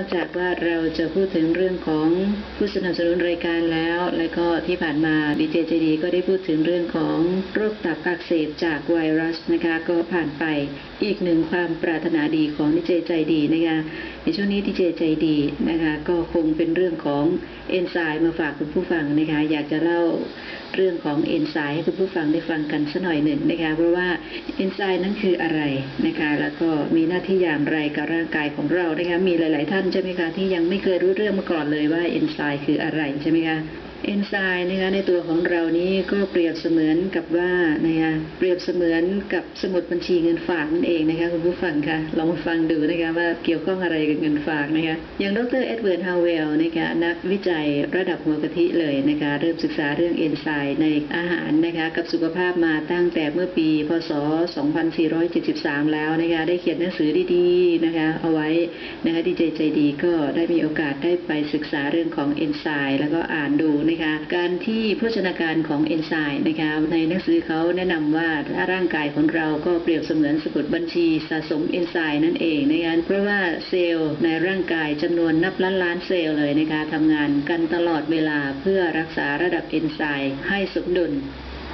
นอกจากว่าเราจะพูดถึงเรื่องของผู้สนับสนุนรายการแล้ว แล้วก็ที่ผ่านมาดีเจเจดีก็ได้พูดถึงเรื่องของโรคตับอักเสบจากไวรัสนะคะก็ผ่านไปอีกหนึ่งความปรารถนาดีของดีเจใจดีนะคะในช่วงนี้ดีเจใจดีนะคะก็คงเป็นเรื่องของเอนไซม์มาฝากคุณผู้ฟังนะคะอยากจะเล่าเรื่องของเอนไซม์ให้คุณผู้ฟังได้ฟังกันสักหน่อยหนึ่งนะคะเพราะว่าเอนไซม์นั้นคืออะไรนะคะแล้วก็มีหน้าที่อย่างไรกับร่างกายของเรานะคะมีหลาย ๆ ท่านใช่ไหมคะที่ยังไม่เคยรู้เรื่องมาก่อนเลยว่าเอนไซม์คืออะไรใช่ไหมคะ เอนไซม์นะคะในตัวของเรานี้ก็เปรียบเสมือนกับว่านะคะเปรียบเสมือนกับสมุดบัญชีเงินฝากนั่นเองนะคะคุณผู้ฟังคะลองฟังดูนะคะว่าเกี่ยวข้องอะไรกับเงินฝากนะคะอย่างดรเอ็ดเวิร์ดฮาวเวลนะคะนักวิจัยระดับหัวกะทิเลยนะคะเริ่มศึกษาเรื่องเอนไซม์ในอาหารนะคะกับสุขภาพมาตั้งแต่เมื่อปี พศ 2473 แล้วนะคะได้เขียนหนังสือดีๆนะคะเอาไว้นะคะดีเจใจดีก็ได้มีโอกาสได้ไปศึกษาเรื่องของเอนไซม์แล้วก็อ่านดูนะคะการที่โภชนาการของเอนไซม์นะคะในหนังสือเขาแนะนำว่าถ้าร่างกายของเราก็เปรียบเสมือนสมุดบัญชีสะสมเอนไซม์นั่นเองนะคะเพราะว่าเซลล์ในร่างกายจำนวนนับล้านล้านเซลล์เลยนะคะทำงานกันตลอดเวลาเพื่อรักษาระดับเอนไซม์ให้สมดุล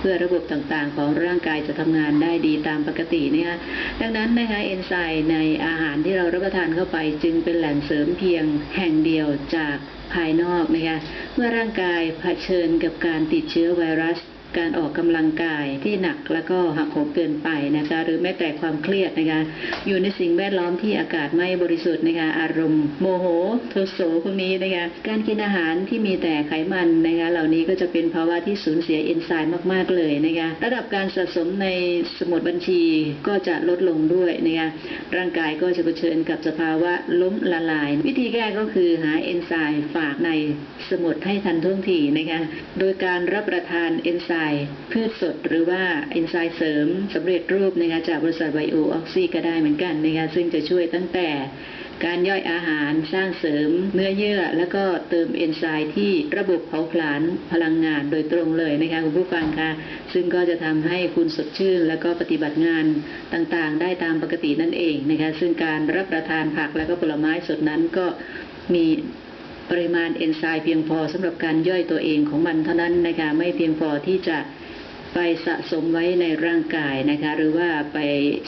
พื่อระบบต่างๆ ของร่างกายจะทำงานได้ดีตามปกตินะคะดังนั้นนะคะเอนไซม์ในอาหารที่เรารับประทานเข้าไป จึงเป็นแหล่งเสริมเพียงแห่งเดียวจากภายนอกนะคะเมื่อร่างกายเผชิญกับการติดเชื้อไวรัส การออกกำลังกายที่หนักแล้วก็หักโหมเกินไปนะคะหรือแม้แต่ความเครียดนะคะอยู่ในสิ่งแวดล้อมที่อากาศไม่บริสุทธิ์นะคะอารมณ์โมโหโทโสพวกนี้นะคะการกินอาหารที่มีแต่ไขมันนะคะเหล่านี้ก็จะเป็นภาวะที่สูญเสียเอนไซม์มาก ๆเลยนะคะระดับการสะสมในสมุดบัญชีก็จะลดลงด้วยนะคะร่างกายก็จะเผชิญกับสภาวะล้มละลาย วิธีแก้ก็คือหาเอนไซม์ฝากในสมุดให้ทันท่วงทีนะคะโดยการรับประทานเอนไซม์พืชสดหรือว่าเอนไซม์เสริมสำเร็จรูปนะคะจากบริษัทไบโอออกซีก็ได้เหมือนกันนะคะซึ่งจะช่วยตั้งแต่การย่อยอาหารสร้างเสริมเนื้อเยื่อ แล้วก็เติมเอนไซม์ที่ระบบเผาผลาญพลังงานโดยตรงเลยนะคะคุณผู้ฟังคะซึ่งก็จะทำให้คุณสดชื่น แล้วก็ปฏิบัติงานต่างๆ ได้ตามปกตินั่นเองนะคะซึ่งการรับประทานผักแล้วก็ผลไม้สดนั้นก็มี ปริมาณเอนไซม์เพียงพอสำหรับการย่อยตัวเองของมันเท่านั้นนะคะไม่เพียงพอที่จะไปสะสมไว้ในร่างกายนะคะหรือว่าไป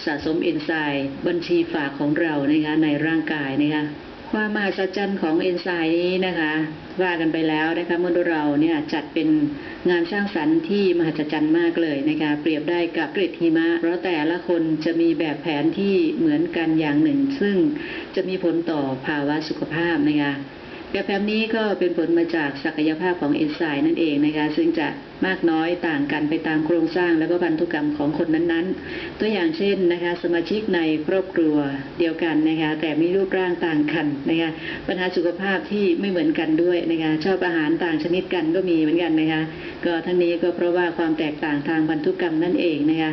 สะสมเอนไซม์บัญชีฝากของเรานะคะในร่างกายนะคะความมหัศจรรย์ของเอนไซม์นี้นะคะว่ากันไปแล้วนะคะมนุษย์เราเนี่ยจัดเป็นงานสร้างสรรค์ที่มหัศจรรย์มากเลยนะคะเปรียบได้กับเกร็ดหิมะ เพราะแต่ละคนจะมีแบบแผนที่เหมือนกันอย่างหนึ่ง ซึ่งจะมีผลต่อภาวะสุขภาพนะคะ แบบแบบนี้ก็เป็นผลมาจากศักยภาพของเอนไซม์นั่นเองนะคะซึ่งจะมากน้อยต่างกันไปตามโครงสร้างและก็พันธุกรรมของคนนั้นๆ ตัวอย่างเช่นนะคะสมาชิกในครอบครัวเดียวกันนะคะแต่มีรูปร่างต่างกันนะคะปัญหาสุขภาพที่ไม่เหมือนกันด้วยนะคะชอบอาหารต่างชนิดกันก็มีเหมือนกันนะคะก็ทั้งนี้ก็เพราะว่าความแตกต่างทางพันธุกรรมนั่นเองนะคะ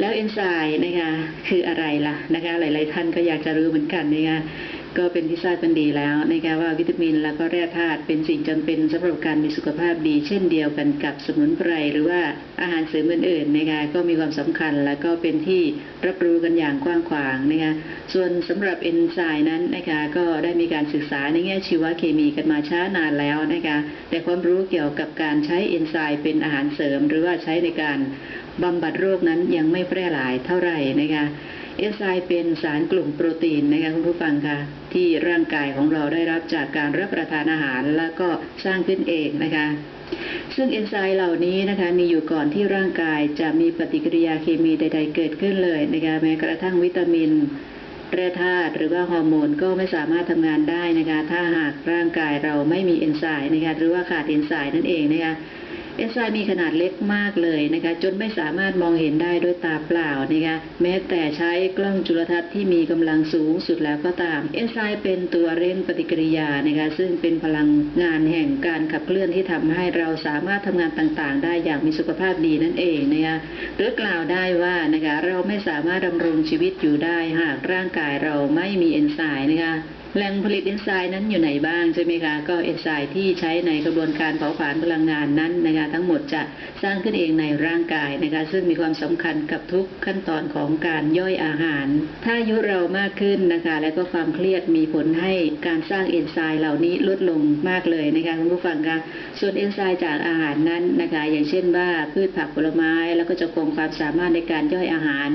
แล้วเอนไซม์นะคะคืออะไรล่ะนะคะหลาย ๆ ท่านก็อยากจะรู้เหมือนกันนะคะ ก็เป็นที่ทราบกันดีแล้วนะคะว่าวิตามินแล้วก็แร่ธาตุเป็นสิ่งจำเป็นสำหรับการมีสุขภาพดี เช่นเดียวกันกับสมุนไพรหรือว่าอาหารเสริมอื่นๆนะคะก็มีความสำคัญแล้วก็เป็นที่รับรู้กันอย่างกว้างขวางนะคะส่วนสำหรับเอนไซม์นั้นนะคะก็ได้มีการศึกษาในแง่ชีวเคมีกันมาช้านานแล้วนะคะแต่ความรู้เกี่ยวกับการใช้เอนไซม์เป็นอาหารเสริม หรือว่าใช้ในการ บำบัดโรคนั้นยังไม่แพร่หลายเท่าไหร่นะคะเอนไซม์เป็นสารกลุ่มโปรตีนนะคะคุณผู้ฟังคะที่ร่างกายของเราได้รับจากการรับประทานอาหารแล้วก็สร้างขึ้นเองนะคะ ซึ่งเอนไซม์เหล่านี้นะคะมีอยู่ก่อนที่ร่างกายจะมีปฏิกิริยาเคมีใด ๆ เกิดขึ้นเลยนะคะแม้กระทั่งวิตามินแร่ธาตุหรือว่าฮอร์โมนก็ไม่สามารถทำงานได้นะคะถ้าหากร่างกายเราไม่มีเอนไซม์นะคะหรือว่าขาดเอนไซม์นั่นเองนะคะ เอนไซม์มีขนาดเล็กมากเลยนะคะจนไม่สามารถมองเห็นได้ด้วยตาเปล่านะคะแม้แต่ใช้กล้องจุลทรรศน์ที่มีกำลังสูงสุดแล้วก็ตามเอนไซม์เป็นตัวเร่งปฏิกิริยานะคะซึ่งเป็นพลังงานแห่งการขับเคลื่อนที่ทำให้เราสามารถทำงานต่างๆ ได้อย่างมีสุขภาพดีนั่นเองนะคะหรือกล่าวได้ว่านะคะเราไม่สามารถดำรงชีวิตอยู่ได้หากร่างกายเราไม่มีเอนไซม์นะคะ แหล่งผลิตเอนไซม์นั้นอยู่ไหนบ้างใช่ไหมคะ ก็เอนไซม์ที่ใช้ในกระบวนการเผาผลาญพลังงานนั้นนะคะทั้งหมดจะสร้างขึ้นเองในร่างกายนะคะซึ่งมีความสำคัญกับทุกขั้นตอนของการย่อยอาหาร ถ้าอายุเรามากขึ้นนะคะ และก็ความเครียดมีผลให้การสร้างเอนไซม์เหล่านี้ลดลงมากเลยนะคะคุณผู้ฟังคะส่วนเอนไซม์จากอาหารนั้นนะคะอย่างเช่นว่าพืชผักผลไม้ แล้วก็จะคงความสามารถในการย่อยอาหาร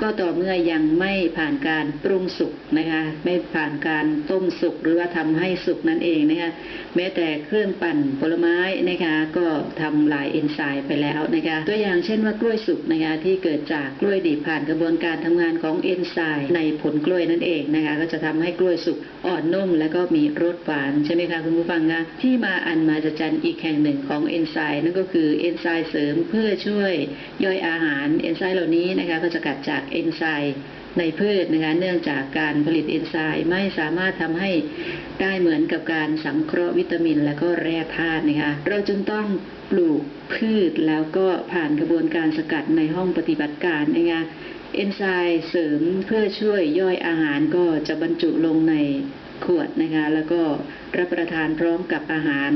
ก็ต่อเมื่อยังไม่ผ่านการปรุงสุกนะคะไม่ผ่านการต้มสุกหรือว่าทำให้สุกนั่นเองนะคะแม้แต่เครื่องปั่นผลไม้นะคะก็ทำลายเอนไซม์ไปแล้วนะคะตัวอย่างเช่นว่ากล้วยสุกนะคะที่เกิดจากกล้วยดิบผ่านกระบวนการทำงานของเอนไซม์ในผลกล้วยนั่นเองนะคะก็จะทำให้กล้วยสุกอ่อนนุ่ม แล้วก็มีรสหวานใช่ไหมคะคุณผู้ฟังคะที่มาอันมาจะจันอีกแห่งหนึ่งของเอนไซม์นั่นก็คือเอนไซม์เสริมเพื่อช่วยย่อยอาหารเอนไซม์เหล่านี้นะคะก็จะกัดจากเอนไซม์ ในพืชนะคะเนื่องจากการผลิตเอนไซม์ไม่สามารถทำให้ได้เหมือนกับการสังเคราะห์วิตามิน และก็แร่ธาตุนะคะเราจึงต้องปลูกพืชแล้วก็ผ่านกระบวนการสกัดในห้องปฏิบัติการนะคะเอนไซม์เสริมเพื่อช่วยย่อยอาหารก็จะบรรจุลงในขวดนะคะแล้วก็รับประทานพร้อมกับอาหาร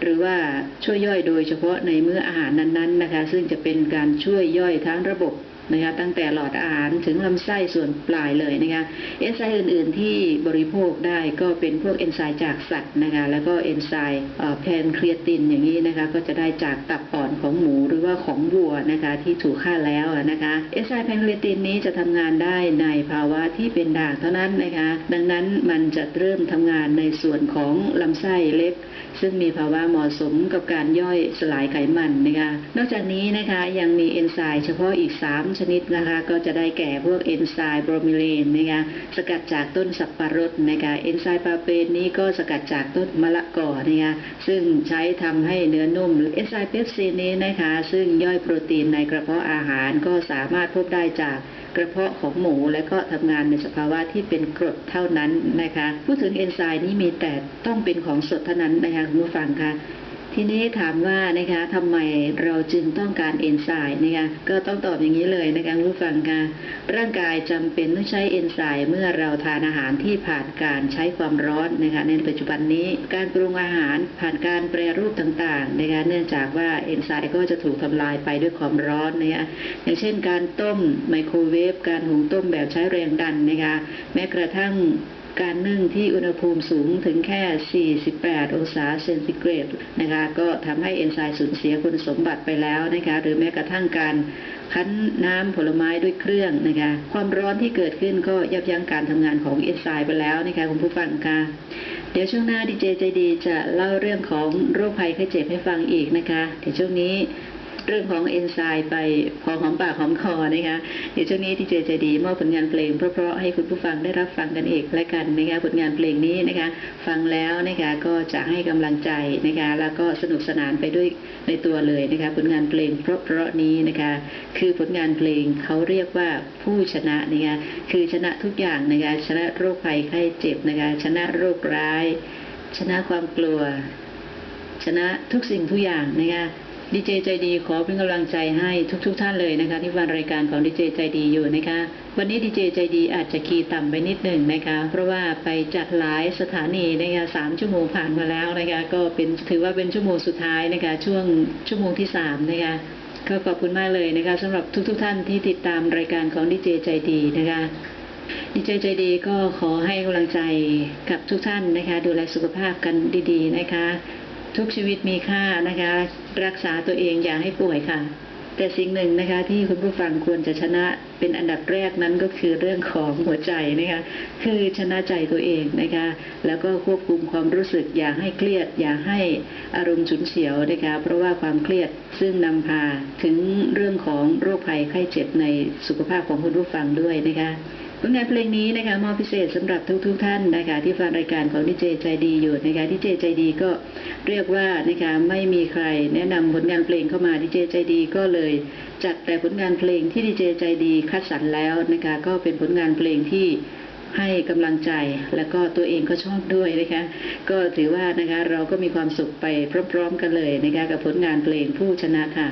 หรือว่าช่วยย่อยโดยเฉพาะในมื้ออาหารนั้นๆนะคะ ซึ่งจะเป็นการช่วยย่อยทั้งระบบ นะคะตั้งแต่หลอดอาหารถึงลำไส้ส่วนปลายเลยนะคะเอนไซม์อื่น ๆ ที่บริโภคได้ก็เป็นพวกเอนไซม์จากสัตว์นะคะแล้วก็เอนไซม์แพนครียตินอย่างนี้นะคะก็จะได้จากตับอ่อนของหมูหรือว่าของวัวนะคะที่ถูกฆ่าแล้วนะคะเอนไซม์แพนครียตินนี้จะทำงานได้ในภาวะที่เป็นด่างเท่านั้นนะคะดังนั้นมันจะเริ่มทำงานในส่วนของลำไส้เล็ก ซึ่งมีภาวะเหมาะสมกับการย่อยสลายไขมันนะคะนอกจากนี้นะคะยังมีเอนไซม์เฉพาะอีก 3ชนิดนะคะก็จะได้แก่พวกเอนไซม์บรมิเลนนะคะสกัดจากต้นสับปะรดนะคะเอนไซม์ปาเปนนี้ก็สกัดจากต้นมะละกอนะคะซึ่งใช้ทำให้เนื้อนุ่มเอนไซม์เปปซินนี้นะคะซึ่งย่อยโปรตีนในกระเพาะอาหารก็สามารถพบได้จากกระเพาะของหมูและก็ทำงานในสภาวะที่เป็นกรดเท่านั้นนะคะพูดถึงเอนไซม์นี้มีแต่ต้องเป็นของสดเท่านั้นนะคะคุณผู้ฟังคะ ทีนี้ถามว่านะคะทำไมเราจึงต้องการเอนไซม์นะคะก็ต้องตอบอย่างนี้เลยนะคะผู้ฟังคะร่างกายจำเป็นต้องใช้เอนไซม์เมื่อเราทานอาหารที่ผ่านการใช้ความร้อนนะคะในปัจจุบันนี้การปรุงอาหารผ่านการแปรรูปต่างๆนะคะเนื่องจากว่าเอนไซม์ก็จะถูกทำลายไปด้วยความร้อนนะคะอย่างเช่น การต้มไมโครเวฟการหุงต้มแบบใช้แรงดันนะคะแม้กระทั่ง การนึ่งที่อุณหภูมิสูงถึงแค่ 48 องศาเซนติเกรดนะคะก็ทำให้เอนไซม์สูญเสียคุณสมบัติไปแล้วนะคะหรือแม้กระทั่งการคั้นน้ำผลไม้ด้วยเครื่องนะคะความร้อนที่เกิดขึ้นก็ยับยั้งการทำงานของเอนไซม์ไปแล้วนะคะคุณผู้ฟังค่ะเดี๋ยวช่วงหน้าดีเจใจดีจะเล่าเรื่องของโรคภัยไข้เจ็บให้ฟังอีกนะคะเดี๋ยวช่วงนี้ เรื่องของเอนไซม์ไปพอหอมปากหอมคอนะคะเดี๋ยวช่วงนี้ที่เจใจดีมอบผลงานเพลงเพราะๆให้คุณผู้ฟังได้รับฟังกันเอีกและกันนะคะผลงานเพลงนี้นะคะฟังแล้วนะคะก็จะให้กำลังใจนะคะแล้วก็สนุกสนานไปด้วยในตัวเลยนะคะผลงานเพลงเพราะๆนี้นะคะคือผลงานเพลงเขาเรียกว่าผู้ชนะนะคะคือชนะทุกอย่างนะคะชนะโรคภัยไข้เจ็บนะคะชนะโรคร้าย ชนะความกลัว ชนะทุกสิ่งทุกอย่างนะคะ ดีเจใจดีขอเป็นกำลังใจให้ทุกๆทท่านเลยนะคะที่ฟังรายการของดีเจใจดีอยู่นะคะ วันนี้ดีเจใจดีอาจจะคีย์ต่ำไปนิดหนึ่งนะคะ เพราะว่าไปจัดหลายสถานีนะคะสามชั่วโมงผ่านมาแล้วนะคะก็เป็นถือว่าเป็นชั่วโมงสุดท้ายนะคะช่วงชั่วโมงที่สามนะคะก็ขอบคุณมากเลยนะคะสำหรับทุกๆทท่านที่ติดตามรายการของดีเจใจดีนะคะดีใจใจดีก็ขอให้กำลังใจกับทุกท่านนะคะ ดูแลสุขภาพกันดี ๆ นะคะ ทุกชีวิตมีค่านะคะ รักษาตัวเองอย่าให้ป่วยค่ะ แต่สิ่งหนึ่งนะคะ ที่คุณผู้ฟังควรจะชนะเป็นอันดับแรกนั้นก็คือเรื่องของหัวใจนะคะ คือชนะใจตัวเองนะคะ แล้วก็ควบคุมความรู้สึกอย่าให้เครียด อย่าให้อารมณ์ฉุนเฉียวนะคะ เพราะว่าความเครียดซึ่งนำพาถึงเรื่องของโรคภัยไข้เจ็บในสุขภาพของคุณผู้ฟังด้วยนะคะ ผลงานเพลงนี้นะคะมอบพิเศษสำหรับทุกๆทท่านนะคะที่ฟังรายการของดิเจใจดีอยู่นะคะดิเจใจดีก็เรียกว่านะคะไม่มีใครแนะนำผลงานเพลงเข้ามาดิเจใจดีก็เลยจัดแต่ผลงานเพลงที่ดิเจใจดีคัดสรรแล้วนะคะก็เป็นผลงานเพลงที่ให้กำลังใจแล้วก็ตัวเองก็ชอบด้วยนะคะก็ถือว่านะคะเราก็มีความสุขไปพร้อมๆกันเลยนะคะกับผลงานเพลงผู้ชนะค่ะ